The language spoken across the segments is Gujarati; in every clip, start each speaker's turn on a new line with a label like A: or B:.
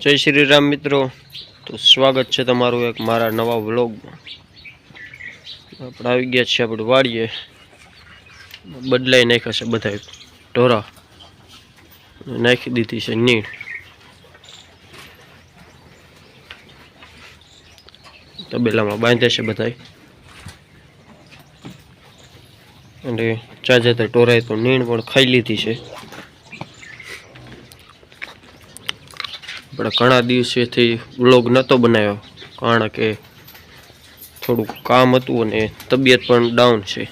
A: જય શ્રી રામ મિત્રો. તો સ્વાગત છે તમારું એક મારા નવા વ્લોગમાં. આપણે આવી ગયા છીએ આપણે વાડીએ. બદલાઈ નાખ્યા છે બધા ઢોરા. નાખી દીધી છે નીણ. તબેલામાં બાંધે છે બધા અને ચાજે ટોરાય તો નીણ પણ ખાઈ લીધી છે. આપણે ઘણા દિવસેથી બ્લોગ નહોતો બનાવ્યો, કારણ કે થોડુંક કામ હતું અને તબિયત પણ ડાઉન છે.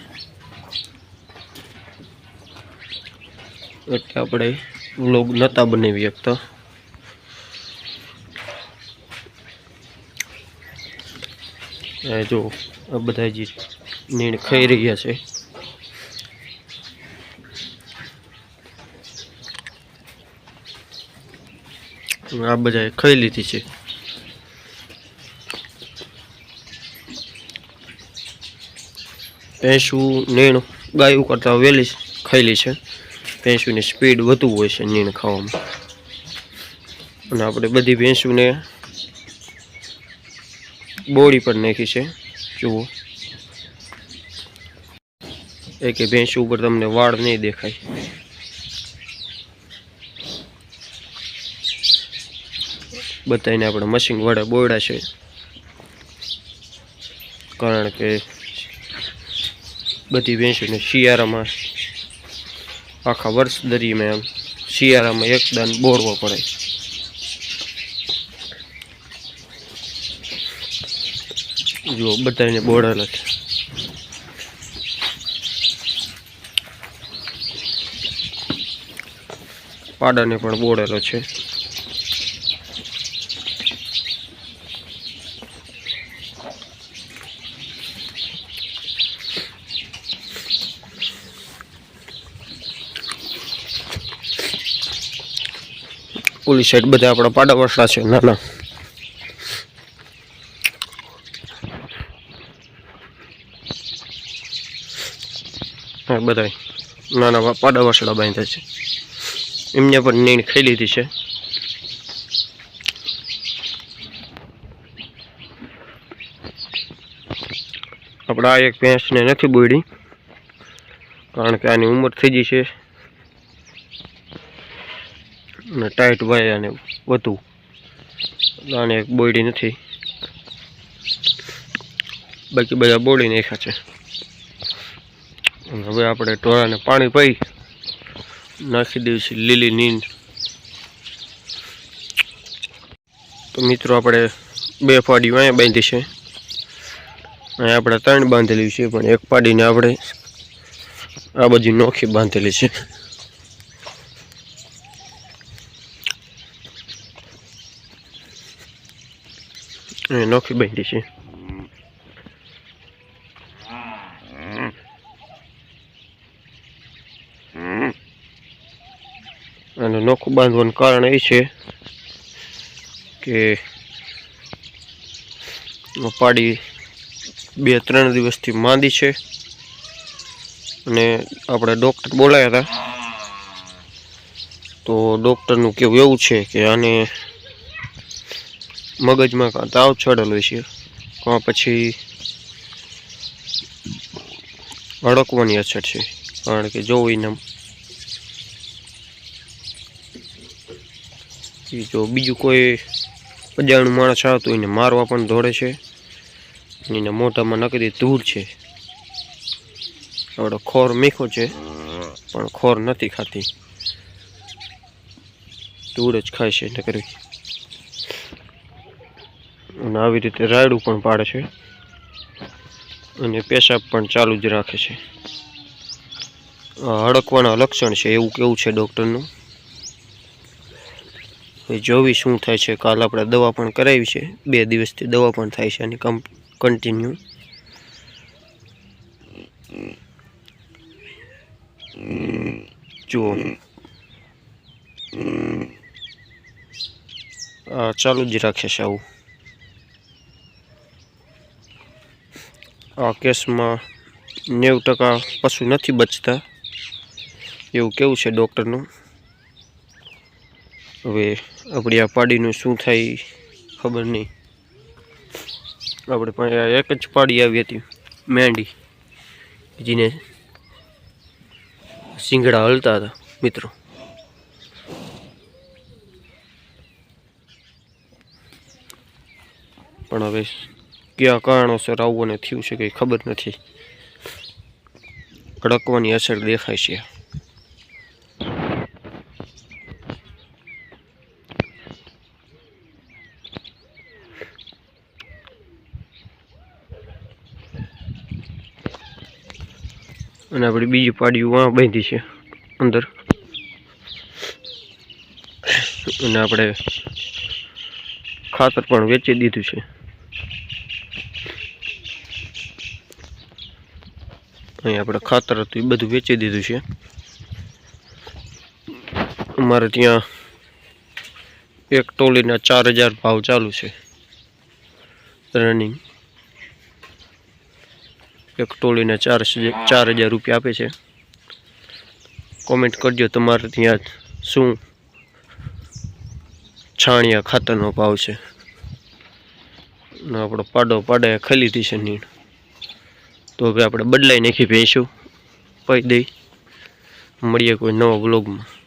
A: એટલે આપણે બ્લોગ નહોતા બનાવી શકતા. જો બધા જે નીણ ખાઈ રહ્યા છે. આ બધાએ ખાઈ લીધી છે. ભેંસું, નીણ, ગાયું કરતાં વહેલી ખાયેલી છે. ભેંસુની સ્પીડ વધુ હોય છે નીણ ખાવામાં. અને આપણે બધી ભેંસુને બોળી પર નાખી છે. જુઓ. એક ભેંસુ ઉપર તમને વાળ નહીં દેખાય. બધાને આપણે મશીન વડે બોયડા છે. કારણ કે બધી ભેંસોને શિયાળામાં આખા વર્ષ દરમિયાન શિયાળામાં એકદમ બોળવો પડે. જુઓ બધાને બોળેલા છે. પાડાને પણ બોળેલો છે. ઓલી સાઈડ બધા આપણા પાડા વસડા છે નાના હા બધા નાના પાડા વસડા બાંધ્યા છે. એમને પણ નીણ ખાઈ લીધી છે. આપણે એક ભેંસને નથી બોડી કારણ કે આની ઉંમર થઈ ગઈ છે. અને ટાઈટ વાય અને વધુ. આને એક બોડી નથી. બાકી બધા બોડી નાખ્યા છે. હવે આપણે ટોળાને પાણી પાઈ નાખી છીએ લીલી નીંદ. તો મિત્રો આપણે બે ફાડી અહીંયા બાંધી છે. અહીંયા આપણે ત્રણ બાંધેલી છે, પણ એક પાડીને આપણે આ બધી નોખી બાંધેલી છે. નોખી બાંધી છે. અને નોખું બાંધવાનું કારણ એ છે કે પાડી બે ત્રણ દિવસથી માંદી છે અને આપણે ડૉક્ટર બોલાયા હતા. તો ડૉક્ટરનું કેવું એવું છે કે આને મગજમાં કાં તાવ ચડેલો છે, કાં પછી અડકવાની અસર છે, કારણ કે જોઈને જો બીજું કોઈ અજાણું માણસ આવતું એને મારવા પણ દોડે છે, અને એના મોઢામાં નકરી ધૂળ છે. આપણો ખોર મીઠો છે, પણ ખોર નથી ખાતી. ધૂળ જ ખાય છે નકરી. અને આવી રીતે રાયડું પણ પાડે છે. અને પેશાબ પણ ચાલુ જ રાખે છે. હડકવાના લક્ષણ છે, એવું કેવું છે ડૉક્ટરનું? જોવી શું થાય છે, કાલ આપણે દવા પણ કરાવી છે. બે દિવસથી દવા પણ થાય છે કમ કન્ટિન્યુ જુઓ. ચાલુ જ રાખે છે આવું. આ કેસમાં નેવું ટકા પશુ નથી બચતા. એવું કેવું છે ડૉક્ટરનું? હવે આપણી આ પાડીનું શું થાય ખબર નહીં. આપણે પાસે એક જ પાડી આવી હતી, મેંડી, જેને સિંગડા હલતા હતા, મિત્રો. પણ હવે કયા કારણોસર આવવું થયું છે કંઈ ખબર નથી. અડકવાની અસર દેખાય છે. અને આપણી બીજી પાડીઓ વાં બાંધી છે, અંદર. અને આપણે ખાતર પણ વેચી દીધું છે. અહીં આપણે ખાતર હતું, એ બધું વેચી દીધું છે. અમારે ત્યાં એક ટોલીના ચાર હજાર ભાવ ચાલુ છે રનિંગ એક ટોલીને ચાર ચાર હજાર રૂપિયા આપે છે. કોમેન્ટ કરજો તમારે ત્યાં શું છાણિયા ખાતરનો ભાવ છે. આપણો પાડો પાડે ખાઈ લીધી છે નીણ. તો હવે આપણે બદલાઈ નાખી ભેંસું. પઈ દઈ. મળીએ કોઈ નવા બ્લોગમાં